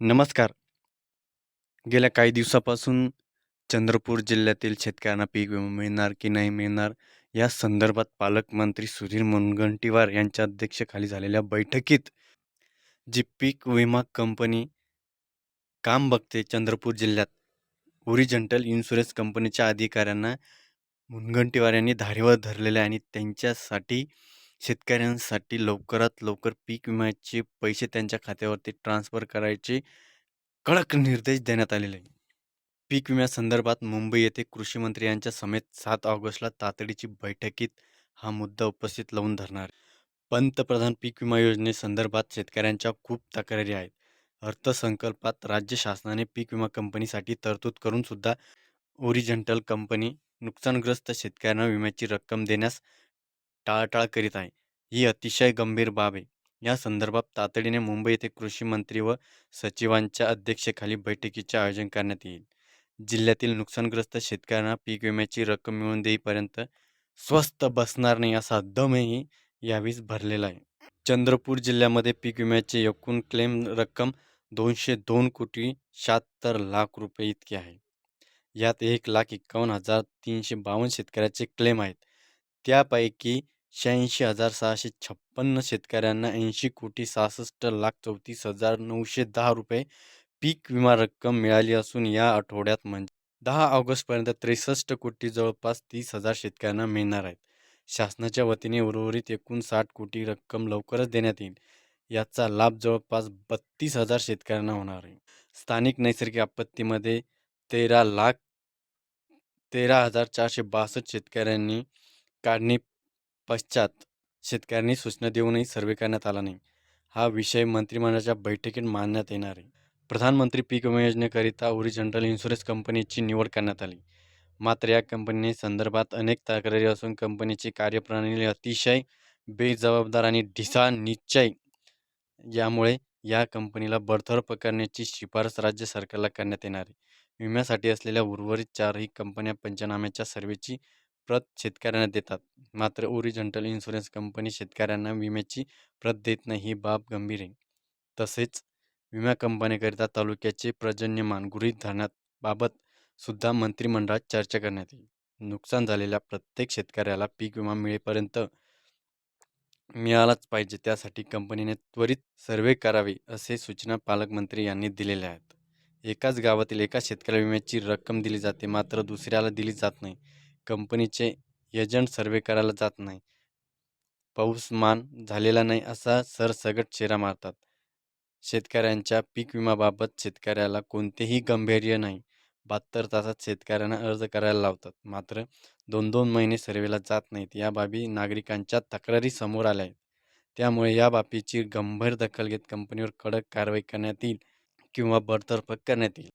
नमस्कार. गेल्या काही दिवसापासून चंद्रपूर जिल्ह्यातील शेतकऱ्यांना पीक विमा मिळणार की नाही मिळणार या संदर्भात पालकमंत्री सुधीर मुनगंटीवार यांच्या अध्यक्षतेखाली झालेल्या बैठकीत जी पीक विमा कंपनी काम बघते चंद्रपूर जिल्ह्यात ओरिजेंटल इन्शुरन्स कंपनीच्या अधिकाऱ्यांना मुनगंटीवार यांनी धारेवर धरलेलं आहे आणि त्यांच्यासाठी शेतकऱ्यांसाठी लवकरात लवकर पीक विम्याचे पैसे त्यांच्या खात्यावरती ट्रान्स्फर करायचे कडक निर्देश देण्यात आलेले आहे पीक विम्यासंदर्भात मुंबई येथे कृषी मंत्री यांच्या समेत सात ऑगस्टला तातडीची बैठकीत हा मुद्दा उपस्थित लावून धरणार पंतप्रधान पीक विमा योजनेसंदर्भात शेतकऱ्यांच्या खूप तक्रारी आहेत. अर्थसंकल्पात राज्य शासनाने पीक विमा कंपनीसाठी तरतूद करून सुद्धा ओरिजेंटल कंपनी नुकसानग्रस्त शेतकऱ्यांना विम्याची रक्कम देण्यास टाळाटाळ करीत आहे. ही अतिशय गंभीर बाब आहे. या संदर्भात तातडीने मुंबई येथे कृषी मंत्री व सचिवांच्या अध्यक्षतेखाली बैठकीचे आयोजन करण्यात येईल. जिल्ह्यातील नुकसानग्रस्त शेतकऱ्यांना पीक विम्याची रक्कम मिळवून देईपर्यंत स्वस्त बसणार नाही असा दमही यावेळीच भरलेला आहे. चंद्रपूर जिल्ह्यामध्ये पीक विम्याचे एकूण क्लेम रक्कम दोनशे दोन कोटी शहात्तर लाख रुपये इतकी आहे. यात एक लाख एक्कावन्न हजार तीनशे बावन्न शेतकऱ्याचे क्लेम आहेत. त्यापैकी शहाऐंशी हजार सहाशे छप्पन्न शेतकऱ्यांना ऐंशी कोटी सहासष्ट लाख चौतीस हजार नऊशे दहा रुपये पीक विमा रक्कम मिळाली असून या आठवड्यात म्हणजे दहा ऑगस्टपर्यंत त्रेसष्ट कोटी जवळपास तीस हजार शेतकऱ्यांना मिळणार आहेत. शासनाच्या वतीने उर्वरित एकूण साठ कोटी रक्कम लवकरच देण्यात येईल. याचा लाभ जवळपास बत्तीस हजार शेतकऱ्यांना होणार आहे. स्थानिक नैसर्गिक आपत्तीमध्ये तेरा लाख तेरा हजार चारशे बासष्ट शेतकऱ्यांनी काढणी पश्चात शेतकऱ्यांनी सूचना देऊनही सर्वे करण्यात आला नाही. हा विषय मंत्रिमंडळाच्या बैठकीत मांडण्यात येणार आहे. प्रधानमंत्री पीक विमा योजनेकरिता ओरिजेंटल इन्शुरन्स कंपनीची निवड करण्यात आली. मात्र या कंपनी संदर्भात अनेक तक्रारी असून कंपनीची कार्यप्रणाली अतिशय बेजबाबदार आणि ढिसा निश्चय यामुळे या कंपनीला बडतर्फ करण्याची शिफारस राज्य सरकारला करण्यात येणार आहे. विम्यासाठी असलेल्या उर्वरित चारही कंपन्या पंचनाम्याच्या सर्वेची प्रत शेतकऱ्यांना देतात. मात्र ओरिजेंटल इन्शुरन्स कंपनी शेतकऱ्यांना विम्याची प्रत देत नाही ही बाब गंभीर आहे. तसेच विमा कंपनीकरिता तालुक्याचे पर्जन्यमान गृहीत धरण्याबाबत सुद्धा मंत्रिमंडळात चर्चा करण्यात येईल. नुकसान झालेल्या प्रत्येक शेतकऱ्याला पीक विमा मिळेपर्यंत मिळालाच पाहिजे त्यासाठी कंपनीने त्वरित सर्वे करावे असे सूचना पालकमंत्री यांनी दिलेल्या आहेत. एकाच गावातील एका शेतकऱ्याला विम्याची रक्कम दिली जाते मात्र दुसऱ्याला दिली जात नाही. कंपनीचे एजंट सर्वे करायला जात नाही. पाऊसमान झालेला नाही असा सरसगट चेहरा मारतात. शेतकऱ्यांच्या पीक विमाबाबत शेतकऱ्याला कोणतेही गांभीर्य नाही. बहात्तर तासात शेतकऱ्यांना अर्ज करायला लावतात. मात्र दोन दोन महिने सर्वेला जात नाहीत. या बाबी नागरिकांच्या तक्रारी समोर आल्या आहेत. त्यामुळे या बाबीची गंभीर दखल घेत कंपनीवर कडक कारवाई करण्यात येईल किंवा बडतर्फ करण्यात येईल.